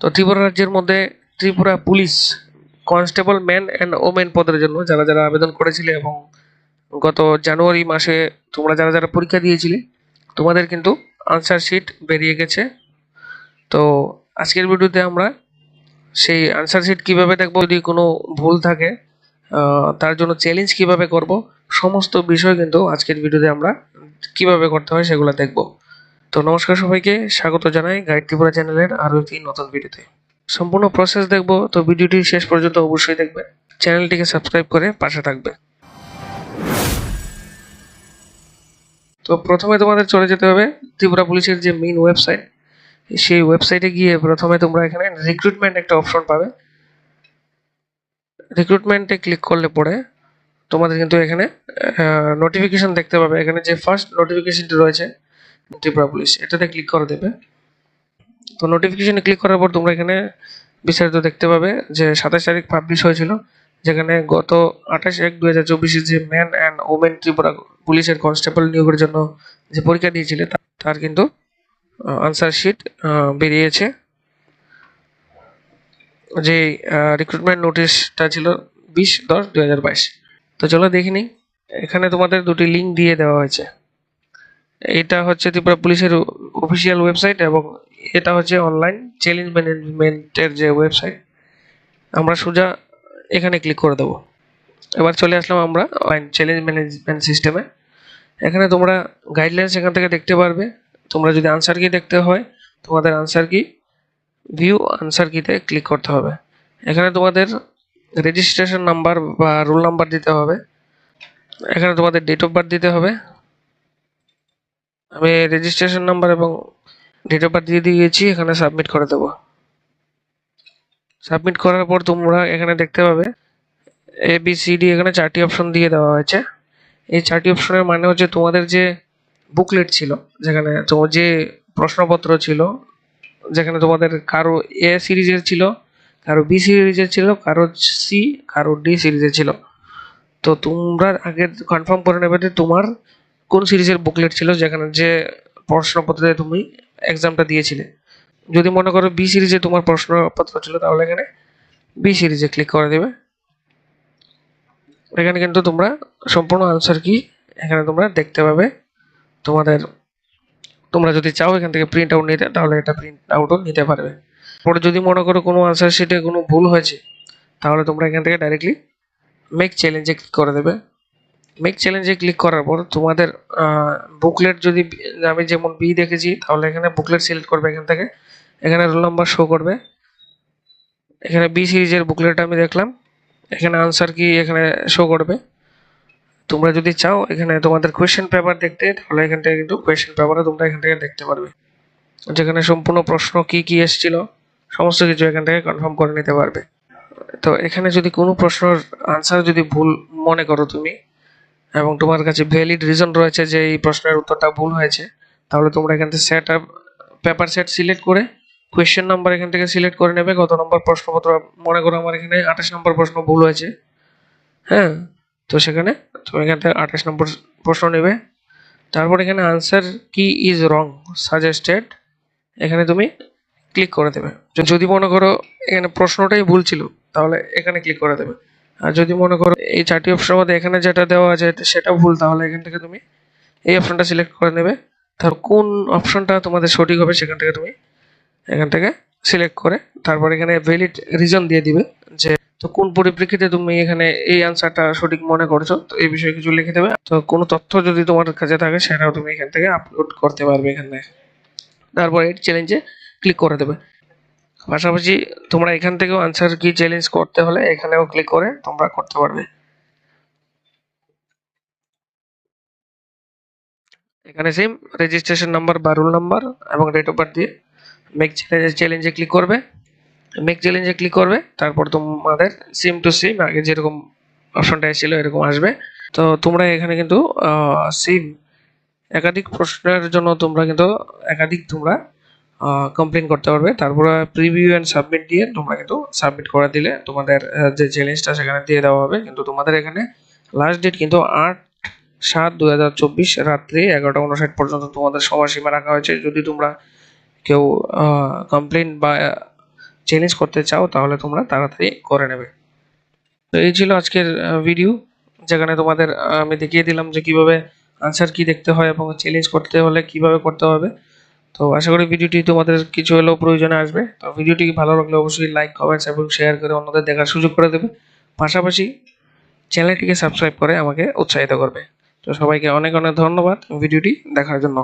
তো ত্রিপুরা রাজ্যের মধ্যে Tripura police constable man and women পদের জন্য যারা যারা আবেদন করেছিলে এবং গত জানুয়ারি মাসে তোমরা যারা যারা পরীক্ষা দিয়েছিলে, তোমাদের কিন্তু আনসার শিট বেরিয়ে গেছে। তো আজকের ভিডিওতে আমরা সেই আনসার শিট কীভাবে দেখব, যদি কোনো ভুল থাকে তার জন্য চ্যালেঞ্জ কীভাবে করব, সমস্ত বিষয় কিন্তু আজকের ভিডিওতে আমরা কীভাবে করতে হয় সেগুলো দেখব। তো নমস্কার সবাইকে, স্বাগত জানাই গাইড ত্রিপুরা চ্যানেলের আরও একটি নতুন ভিডিওতে। সম্পূর্ণ প্রসেস দেখব, তো ভিডিওটি শেষ পর্যন্ত অবশ্যই দেখবে চ্যানেলটিকে সাবস্ক্রাইব করে পাশে থাকবে তো প্রথমে তোমাদের চলে যেতে হবে ত্রিপুরা পুলিশের যে মেইন ওয়েবসাইট সেই ওয়েবসাইটে গিয়ে প্রথমে তোমরা এখানে রিক্রুটমেন্ট একটা অপশন পাবে। রিক্রুটমেন্টে ক্লিক করলে পরে তোমাদের কিন্তু এখানে নোটিফিকেশন দেখতে পাবে। এখানে যে ফার্স্ট নোটিফিকেশনটি রয়েছে ত্রিপুরা পুলিশ এটাতে ক্লিক করে দেবে। তো নোটিফিকেশনে ক্লিক করার পর তোমরা এখানে বিস্তারিত দেখতে পাবে যে সাতাশ তারিখ পাবলিশ হয়েছিল, যেখানে গত আঠাশ এক দুই হাজার চব্বিশে যে ম্যান অ্যান্ড ওমেন ত্রিপুরা পুলিশের কনস্টেবল নিয়োগের জন্য যে পরীক্ষা দিয়েছিলে তার কিন্তু আনসার শিট বেরিয়েছে। যে রিক্রুটমেন্ট নোটিশটা ছিল বিশ দশ দুই হাজার বাইশ। তো চলো দেখিনি এখানে তোমাদের দুটি লিঙ্ক দিয়ে দেওয়া হয়েছে। এটা হচ্ছে ত্রিপুরা পুলিশের অফিসিয়াল ওয়েবসাইট এবং এটা হচ্ছে অনলাইন চ্যালেঞ্জ ম্যানেজমেন্টের যে ওয়েবসাইট আমরা সোজা এখানে ক্লিক করে দেবো। এবার চলে আসলাম আমরা চ্যালেঞ্জ ম্যানেজমেন্ট সিস্টেমে এখানে তোমরা গাইডলাইন্স এখান থেকে দেখতে পারবে। তোমরা যদি আনসার কি দেখতে হয়, তোমাদের আনসার কি ভিউ আনসার কিতে ক্লিক করতে হবে। এখানে তোমাদের রেজিস্ট্রেশন নাম্বার বা রোল নাম্বার দিতে হবে। এখানে তোমাদের ডেট অফ বার্থ দিতে হবে। আমি রেজিস্ট্রেশন নাম্বার এবং ডেট অফ বার্থ দিয়ে দিয়েছি, এখানে সাবমিট করে দেবো। সাবমিট করার পর তোমরা এখানে দেখতে পাবে এ বি সি ডি এখানে চারটি অপশন দিয়ে দেওয়া হয়েছে। এই চারটি অপশনের মানে হচ্ছে তোমাদের যে বুকলেট ছিল, যেখানে তোমার যে প্রশ্নপত্র ছিল, যেখানে তোমাদের কারও এ সিরিজের ছিল, কারও বি সিরিজের ছিল, কারও সি কারও ডি সিরিজের ছিল। তো তোমরা আগে কনফার্ম করে নেবে যে তোমার কোন সিরিজের বুকলেট ছিল যেখানে যে প্রশ্নপত্রে তুমি এক্সামটা দিয়েছিলে? যদি মনে করো বি সিরিজে তোমার প্রশ্নপত্র ছিল, তাহলে এখানে বি সিরিজে ক্লিক করে দেবে। এখানে কিন্তু তোমরা সম্পূর্ণ আনসার কি এখানে তোমরা দেখতে পাবে। তোমাদের, তোমরা যদি চাও এখান থেকে প্রিন্ট আউট নিতে, তাহলে এটা প্রিন্ট আউটও নিতে পারবে। পরে যদি মনে করো কোনো আনসার শিটে কোনো ভুল হয়েছে, তাহলে তোমরা এখান থেকে ডাইরেক্টলি মেক চ্যালেঞ্জে ক্লিক করে দেবে। মেক চ্যালেঞ্জে ক্লিক করার পর তোমাদের বুকলেট যদি, আমি যেমন বি দেখেছি, তাহলে এখানে বুকলেট সিলেক্ট করবে এখান থেকে। এখানে রোল নাম্বার শো করবে। এখানে বি সিরিজের বুকলেট আমি দেখলাম। এখানে আনসার কি এখানে শো করবে। তোমরা যদি চাও, এখানে তোমাদের কোয়েশ্চেন পেপার দেখতে, তাহলে এখান থেকে কিন্তু কোয়েশ্চেন পেপারও তোমরা এখান থেকে দেখতে পারবে। যেখানে সম্পূর্ণ প্রশ্ন কি কি এসেছিল, সমস্ত কিছু এখান থেকে কনফার্ম করে নিতে পারবে। তো এখানে যদি কোনো প্রশ্নের আনসার যদি ভুল মনে করো তুমি এবং তোমার কাছে ভ্যালিড রিজন রয়েছে যে এই প্রশ্নের উত্তরটা ভুল হয়েছে, তাহলে তোমরা এখান থেকে set up paper set select করে কোয়েশ্চেন নাম্বার এখান থেকে সিলেক্ট করে নেবে, কত নম্বর প্রশ্নপত্র, মনে করো আমার এখানে আঠাশ নম্বর প্রশ্ন ভুল হয়েছে হ্যাঁ? তো সেখানে তুমি এখান থেকে আঠাশ নম্বর প্রশ্ন নেবে, তারপর এখানে আনসার কি ইজ রং সাজেস্টেড এখানে তুমি ক্লিক করে দেবে। যদি মনে করো এখানে প্রশ্নটাই ভুল ছিল, তাহলে এখানে ক্লিক করে দেবে। আর যদি মনে করো এই চারটি অপশনের মধ্যে এখানে যেটা দেওয়া আছে সেটা ভুল, তাহলে এখান থেকে তুমি এই অপশনটা সিলেক্ট করে নেবে। তার কোন অপশনটা তোমাদের সঠিক হবে সেখান থেকে তুমি এখান থেকে সিলেক্ট করে তারপর এখানে ভ্যালিড রিজন দিয়ে দিবে যে, তো কোন পরিপ্রেক্ষিতে তুমি এখানে এই আনসারটা সঠিক মনে করছ, তো এই বিষয়ে কিছু লিখে দেবে। তো কোনো তথ্য যদি তোমার কাছে থাকে সেটাও তুমি এখান থেকে আপলোড করতে পারবে এখানে। তারপর এই চ্যালেঞ্জে ক্লিক করে দেবে। পাশাপাশি তোমরা এখান থেকেও আনসার কি চ্যালেঞ্জ করতে হলে এখানেও ক্লিক করে তোমরা করতে পারবে। এখানে সেম রেজিস্ট্রেশন নাম্বার বা রোল নাম্বার এবং ডেট অফ বার্থ দিয়ে মেক চ্যালেঞ্জে ক্লিক করবে। মেক চ্যালেঞ্জে ক্লিক করবে, তারপর তোমাদের সিম টু সিম আগে যেরকম অপশনটা এসেছিল এরকম আসবে। তো তোমরা এখানে কিন্তু সিম একাধিক প্রশ্নের জন্য তোমরা কিন্তু, একাধিক তোমরা কমপ্লেন করতে পারবে। তারপরে প্রিভিউ অ্যান্ড সাবমিট দিয়ে তোমরা কিন্তু সাবমিট করে দিলে তোমাদের যে চ্যালেঞ্জটা সেখানে দিয়ে দেওয়া হবে। কিন্তু তোমাদের এখানে লাস্ট ডেট কিন্তু আট সাত দু হাজার চব্বিশ রাত্রি এগারোটা উনষাট পর্যন্ত তোমাদের সময়সীমা রাখা হয়েছে। যদি তোমরা কেউ কমপ্লেন বা চ্যালেঞ্জ করতে চাও, তাহলে তোমরা তাড়াতাড়ি করে নেবে। তো এই ছিল আজকের ভিডিও যেখানে তোমাদের আমি দেখিয়ে দিলাম যে কীভাবে আনসার কি দেখতে হয় এবং চ্যালেঞ্জ করতে হলে কীভাবে করতে হবে। তো আশা করি ভিডিওটি তোমাদের কিছু হলেও প্রয়োজনে আসবে। তো ভিডিওটি ভালো লাগলে অবশ্যই লাইক কমেন্টস এবং শেয়ার করে অন্যদের দেখার সুযোগ করে দেবে। পাশাপাশি চ্যানেলটিকে সাবস্ক্রাইব করে আমাকে উৎসাহিত করবে। তো সবাইকে অনেক অনেক ধন্যবাদ ভিডিওটি দেখার জন্য।